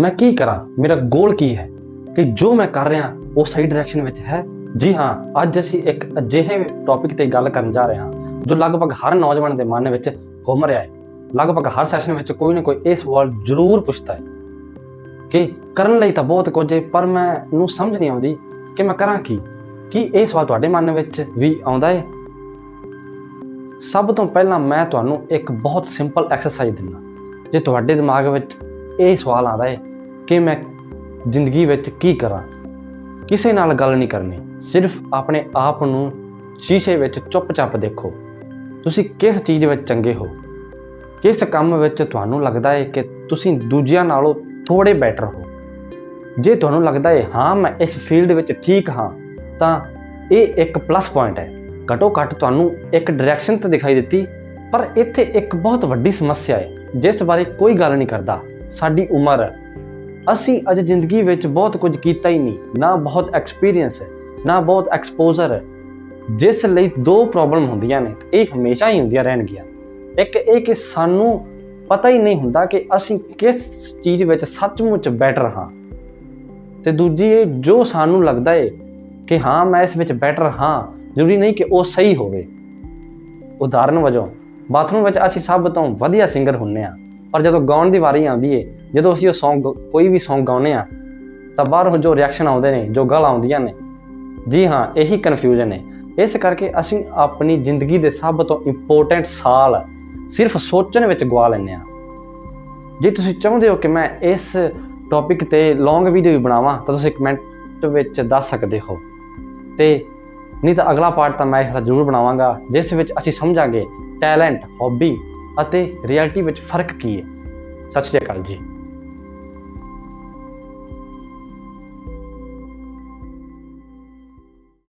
ਮੈਂ ਕੀ ਕਰਾਂ? ਮੇਰਾ ਗੋਲ ਕੀ ਹੈ? ਕਿ ਜੋ ਮੈਂ ਕਰ ਰਿਹਾ, ਉਹ ਸਹੀ ਡਾਇਰੈਕਸ਼ਨ ਵਿੱਚ ਹੈ? ਜੀ ਹਾਂ, ਅੱਜ ਅਸੀਂ ਇੱਕ ਅਜਿਹੇ ਟੌਪਿਕ ਤੇ ਗੱਲ ਕਰਨ ਜਾ ਰਹੇ ਹਾਂ, ਜੋ ਲਗਭਗ ਹਰ ਨੌਜਵਾਨ ਦੇ ਮਨ ਵਿੱਚ ਘੁੰਮ ਰਿਹਾ ਹੈ। ਲਗਭਗ ਹਰ ਸੈਸ਼ਨ ਵਿੱਚ ਕੋਈ ਨਾ ਕੋਈ ਇਹ ਸਵਾਲ ਜ਼ਰੂਰ ਪੁੱਛਦਾ ਹੈ ਕਿ ਕਰਨ ਲਈ ਤਾਂ ਬਹੁਤ ਕੁਝ ਹੈ, ਪਰ ਮੈਂ ਨੂੰ ਸਮਝ ਨਹੀਂ ਆਉਂਦੀ ਕਿ ਮੈਂ ਕਰਾਂ ਕੀ? ਕੀ ਇਹ ਸਵਾਲ ਤੁਹਾਡੇ ਮਨ ਵਿੱਚ ਵੀ ਆਉਂਦਾ ਹੈ? ਸਭ ਤੋਂ ਪਹਿਲਾਂ ਮੈਂ ਤੁਹਾਨੂੰ ਇੱਕ ਬਹੁਤ ਸਿੰਪਲ ਐਕਸਰਸਾਈਜ਼ ਦਿੰਦਾ ਜੇ ਤੁਹਾਡੇ ਦਿਮਾਗ ਵਿੱਚ ਇਹ ਸਵਾਲ ਆਉਂਦਾ ਹੈ ਕਿ ਮੈਂ ਜ਼ਿੰਦਗੀ ਵਿੱਚ ਕੀ ਕਰਾਂ? ਕਿਸੇ ਨਾਲ ਗੱਲ ਨਹੀਂ ਕਰਨੀ। ਸਿਰਫ ਆਪਣੇ ਆਪ ਨੂੰ ਸ਼ੀਸ਼ੇ ਵਿੱਚ ਚੁੱਪਚਾਪ ਦੇਖੋ। ਤੁਸੀਂ ਕਿਸ ਚੀਜ਼ ਵਿੱਚ ਚੰਗੇ ਹੋ? ਕਿਸ ਕੰਮ ਵਿੱਚ ਤੁਹਾਨੂੰ ਲੱਗਦਾ ਹੈ ਕਿ ਤੁਸੀਂ ਦੂਜਿਆਂ ਨਾਲੋਂ ਥੋੜੇ ਬੈਟਰ ਹੋ? ਜੇ ਤੁਹਾਨੂੰ ਲੱਗਦਾ ਹੈ ਹਾਂ, ਮੈਂ ਇਸ ਫੀਲਡ ਵਿੱਚ ਠੀਕ ਹਾਂ, ਤਾਂ ਇਹ ਇੱਕ ਪਲੱਸ ਪੁਆਇੰਟ ਹੈ। ਘਟੋ ਘੱਟ ਤੁਹਾਨੂੰ ਇੱਕ ਡਾਇਰੈਕਸ਼ਨ ਤਾਂ ਦਿਖਾਈ ਦਿੱਤੀ, ਪਰ ਇੱਥੇ ਇੱਕ ਬਹੁਤ ਵੱਡੀ ਸਮੱਸਿਆ ਹੈ ਜਿਸ ਬਾਰੇ ਕੋਈ ਗੱਲ ਨਹੀਂ ਕਰਦਾ। ਸਾਡੀ ਉਮਰ ਅਸੀਂ ਅੱਜ ਜ਼ਿੰਦਗੀ ਵਿੱਚ ਬਹੁਤ ਕੁਝ ਕੀਤਾ ਹੀ ਨਹੀਂ। ਨਾ ਬਹੁਤ ਐਕਸਪੀਰੀਅੰਸ ਹੈ, ਨਾ ਬਹੁਤ ਐਕਸਪੋਜ਼ਰ ਹੈ। ਜਿਸ ਲਈ ਦੋ ਪ੍ਰੋਬਲਮ ਹੁੰਦੀਆਂ ਨੇ, ਇਹ ਹਮੇਸ਼ਾ ਹੀ ਹੁੰਦੀਆਂ ਰਹਿਣਗੀਆਂ। ਇੱਕ ਇਹ ਕਿ ਸਾਨੂੰ ਪਤਾ ਹੀ ਨਹੀਂ ਹੁੰਦਾ ਕਿ ਅਸੀਂ ਕਿਸ ਚੀਜ਼ ਵਿੱਚ ਸੱਚਮੁੱਚ ਬੈਟਰ ਹਾਂ। ਤੇ ਦੂਜੀ ਇਹ, ਜੋ ਸਾਨੂੰ ਲੱਗਦਾ ਏ ਕਿ ਹਾਂ, ਮੈਂ ਇਸ ਵਿੱਚ ਬੈਟਰ ਹਾਂ, ਜ਼ਰੂਰੀ ਨਹੀਂ ਕਿ ਉਹ ਸਹੀ ਹੋਵੇ। ਉਦਾਹਰਨ ਵਜੋਂ ਬਾਥਰੂਮ ਵਿੱਚ ਅਸੀਂ ਸਭ ਤੋਂ ਵਧੀਆ ਸਿੰਗਰ ਹੁੰਨੇ ਆ। ਪਰ ਜਦੋਂ ਗਾਉਣ ਦੀ ਵਾਰੀ ਆਉਂਦੀ ਏ ਜਦੋਂ ਅਸੀਂ ਉਹ Song ਕੋਈ ਵੀ Song ਗਾਉਂਦੇ ਆ ਤਾਂ ਬਾਹਰੋਂ ਜੋ ਰਿਐਕਸ਼ਨ ਆਉਂਦੇ ਨੇ, ਜੋ ਗਾਲਾਂ ਆਉਂਦੀਆਂ ਨੇ, ਜੀ ਹਾਂ, ਇਹੀ ਕਨਫਿਊਜ਼ਨ ਹੈ ਇਸ ਕਰਕੇ ਅਸੀਂ ਆਪਣੀ ਜ਼ਿੰਦਗੀ ਦੇ ਸਭ ਤੋਂ ਇੰਪੋਰਟੈਂਟ ਸਾਲ ਸਿਰਫ ਸੋਚਣ ਵਿੱਚ ਗਵਾ ਲੈਂਦੇ ਆ ਜੇ ਤੁਸੀਂ ਚਾਹੁੰਦੇ ਹੋ ਕਿ ਮੈਂ ਇਸ ਟੌਪਿਕ ਤੇ ਲੌਂਗ ਵੀਡੀਓ ਵੀ ਬਣਾਵਾਂ, ਤਾਂ ਤੁਸੀਂ ਕਮੈਂਟ ਵਿੱਚ ਦੱਸ ਸਕਦੇ ਹੋ। ਤੇ ਨਹੀਂ ਤਾਂ ਅਗਲਾ ਪਾਰਟ ਤਾਂ ਮੈਂ ਇਸ ਦਾ ਜ਼ਰੂਰ ਬਣਾਵਾਂਗਾ, ਜਿਸ ਵਿੱਚ ਅਸੀਂ ਸਮਝਾਂਗੇ ਟੈਲੈਂਟ ਹੌਬੀ ਅਤੇ ਰਿਐਲਿਟੀ ਵਿੱਚ ਫ਼ਰਕ ਕੀ ਹੈ। ਸਤਿ ਸ਼੍ਰੀ ਅਕਾਲ ਜੀ।